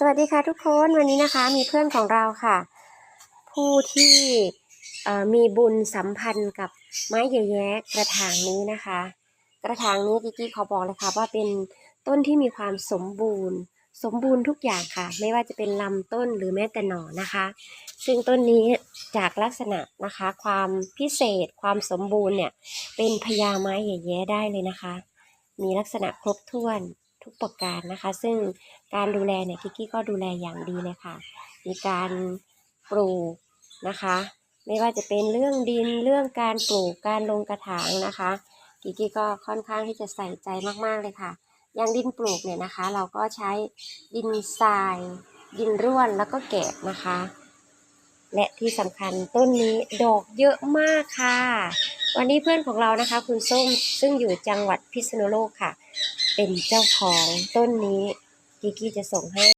สวัสดีค่ะทุกคนวันนี้นะคะมีเพื่อนของเราค่ะ ผู้ที่มีบุญสัมพันธ์กับไม้แย่แย้กระถางนี้นะคะ กระถางนี้กิกกี้ขอบอกเลยค่ะว่าเป็นต้นที่มีความสมบูรณ์ สมบูรณ์ทุกอย่างค่ะ ไม่ว่าจะเป็นลำต้นหรือแม้แต่หน่อนะคะ ซึ่งต้นนี้จากลักษณะนะคะ ความพิเศษความสมบูรณ์เนี่ยเป็นพญาไม้แย่แย้ได้เลยนะคะ มีลักษณะครบถ้วน ทุกประการนะคะ ซึ่งการดูแลเนี่ยกิกกี้ก็ดูแลอย่างดีเลยค่ะ มีการปลูกนะคะ ไม่ว่าจะเป็นเรื่องดินเรื่องการปลูกการลงกระถางนะคะกิกกี้ก็ค่อนข้างที่จะใส่ใจมากๆเลยค่ะ อย่างดินปลูกเนี่ยนะคะ เราก็ใช้ดินทราย ดินร่วนแล้วก็แกะนะคะ และที่สำคัญต้นนี้ดอกเยอะมากค่ะ วันนี้เพื่อนของเรานะคะ คุณส้มซึ่งอยู่จังหวัดพิษณุโลกค่ะ เป็นเจ้าของต้นนี้กิกกี้จะส่งให้